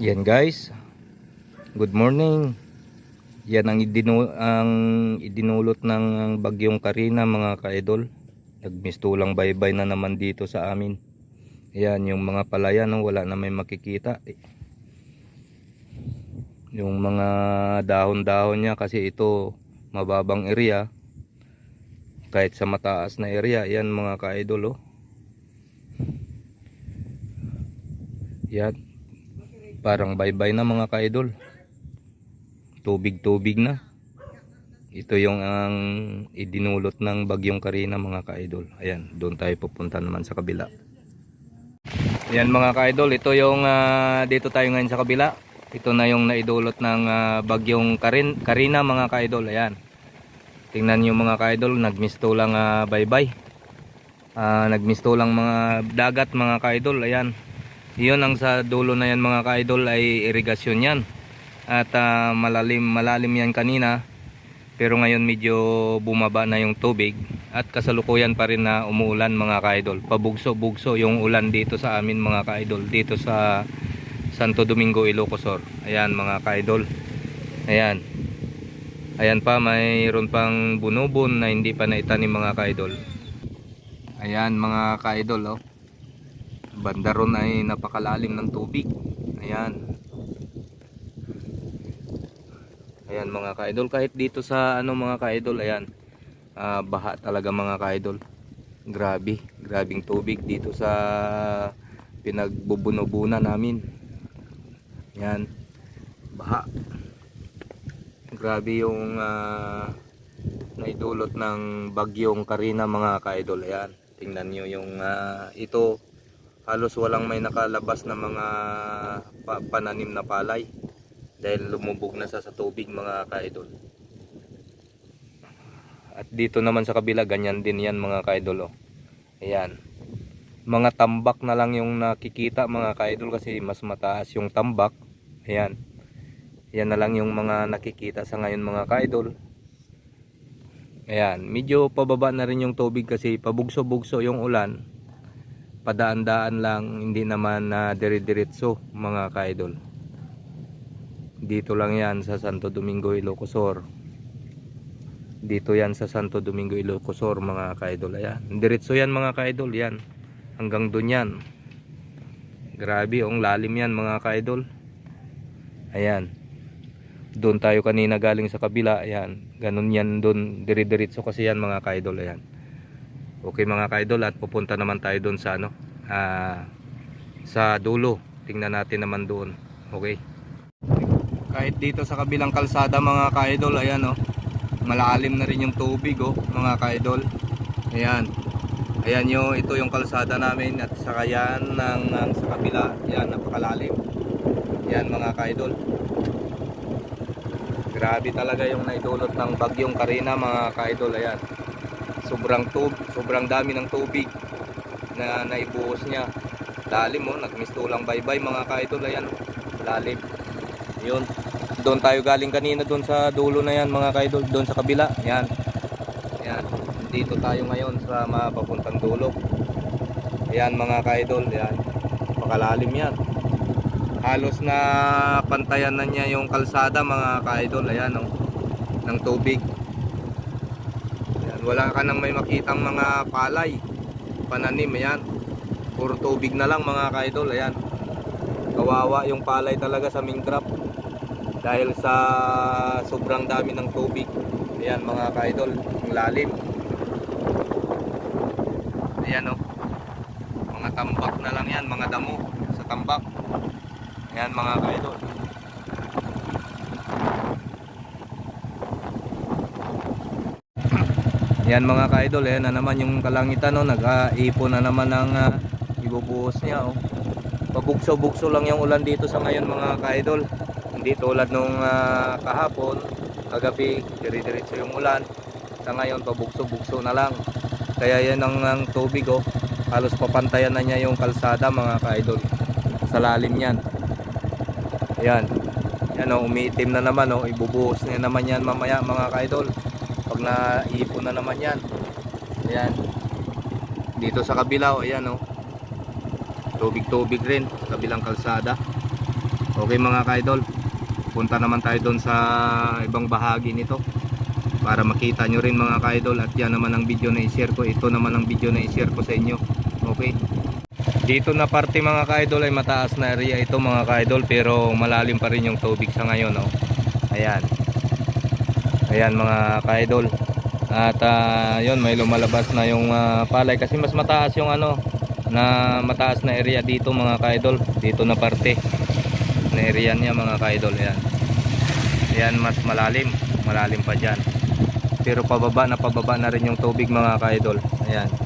Yan guys. Good morning. Yan ang, idinu ang idinulot ng bagyong Karina mga ka-idol. Nagmistulang baybay na naman dito sa amin. Yan yung mga palayan no, wala na may makikita. Yung mga dahon-dahon niya kasi ito mababang area. Kahit sa mataas na area, yan mga ka-idol oh. Yan, parang bye-bye na mga ka-idol. Tubig-tubig na. Ito yung ang idinulot ng bagyong Karina mga ka-idol. Ayan, doon tayo pupunta naman sa kabila. Ayan mga ka-idol, ito yung ah, dito tayo ngayon sa kabila. Ito na yung naidulot ng ah, bagyong Karin, Karina mga ka-idol. Ayan. Tingnan niyo mga ka-idol, nagmisto lang ah, bye-bye. Ah, nagmisto lang mga dagat mga ka-idol. Ayan. Iyon ang sa dulo na yan mga ka-idol ay irigasyon yan. At ah, malalim malalim yan kanina. Pero ngayon medyo bumaba na yung tubig. At kasalukuyan pa rin na umuulan mga ka-idol. Pabugso-bugso yung ulan dito sa amin mga ka-idol. Dito sa Santo Domingo, Ilocosor. Ayan mga ka-idol. Ayan. Ayan pa, mayroon pang bunubon na hindi pa naitanim mga ka-idol. Ayan mga ka-idol oh banda ron ay napakalalim ng tubig. Ayan. Ayan mga ka-idol. Kahit dito sa ano mga ka-idol ayan. Ah, baha talaga mga ka-idol. Grabe. Grabing tubig dito sa pinagbubuno-buna namin. Yan baha. Grabe yung ah, naidulot ng bagyong Karina mga ka-idol. Ayan. Tingnan nyo yung ah, ito halos walang may nakalabas na mga pa- pananim na palay dahil lumubog na sa, sa tubig mga kaidol. At dito naman sa kabila ganyan din yan mga kaidol oh. ayan. Mga tambak na lang yung nakikita mga kaidol kasi mas mataas yung tambak. Ayan. Yan na lang yung mga nakikita sa ngayon mga kaidol. Ayan. Medyo pababa na rin yung tubig kasi pabugso-bugso yung ulan padaan-daan lang hindi naman na dire-diretso mga kaidol. Dito lang yan sa Santo Domingo Ilocosor dito yan sa Santo Domingo Ilocosor mga kaidol. Ayan diretso yan mga kaidol yan. Hanggang dun yan. Grabe ang lalim yan mga kaidol. Ayan. Doon tayo kanina galing sa kabila ayan. Ganun yan doon dire-diretso kasi yan mga kaidol ayan Okay mga kaidol at pupunta naman tayo doon sa ano ah, sa dulo. Tingnan natin naman doon. Okay. Kahit dito sa kabilang kalsada mga kaidol, ayan oh. Malalim na rin yung tubig oh, mga kaidol. Ayan. Ayan yung ito yung kalsada namin at saka yan ng, ng sa kabila, yan napakalalim. Yan mga kaidol. Grabe talaga yung naidulot ng bagyong Karina mga kaidol, ayan sobrang tub sobrang dami ng tubig na naibuhos niya. Lalim mo nagmisto lang bye bye mga kaidol ayan oh. lalim. Yun doon tayo galing kanina doon sa dulo na yan mga kaidol doon sa kabila yan. Yan dito tayo ngayon sa mapapuntang dulo. Ayan mga kaidol yan pakalalim yan. Halos na pantayan na niya yung kalsada mga kaidol ayan oh, ng tubig wala ka nang may makitang mga palay, pananim, ayan. Puro tubig na lang mga kaidol, ayan. Kawawa yung palay talaga sa Minecraft. Dahil sa sobrang dami ng tubig. Ayan mga kaidol, ang lalim. Ayan oh. Mga tambak na lang yan, mga damo sa tambak. Ayan mga kaidol. Yan mga ka-idol, eh, na naman yung kalangitan no, nag-aipon na naman ng uh, ibubuhos niya oh. Pabugso-bugso lang yung ulan dito sa ngayon mga ka-idol. Hindi tulad nung ah, kahapon, kagabi, dire-diretso yung ulan. Sa ngayon pabugso-bugso na lang. Kaya yan ang, ang tubig oh. Halos papantayan na niya yung kalsada mga ka-idol. Sa lalim yan. Ayan. Yan oh, umiitim na naman oh. Ibubuhos niya naman yan mamaya mga ka-idol pag naipon na naman yan ayan dito sa kabila oh, ayan oh tubig tubig rin kabilang kalsada Okay mga ka-idol, punta naman tayo doon sa ibang bahagi nito para makita nyo rin mga ka-idol at yan naman ang video na i-share ko. Ito naman ang video na i-share ko sa inyo. Okay. Dito na parte mga ka-idol ay mataas na area ito mga ka-idol pero malalim pa rin yung tubig sa ngayon. Oh. Ayan. Ayan mga ka-idol. At ah, yun may lumalabas na yung ah, palay kasi mas mataas yung ano na mataas na area dito mga ka-idol. Dito na parte na area niya mga ka-idol. Ayan. Ayan mas malalim. Malalim pa dyan. Pero pababa na pababa na rin yung tubig mga ka-idol. Ayan.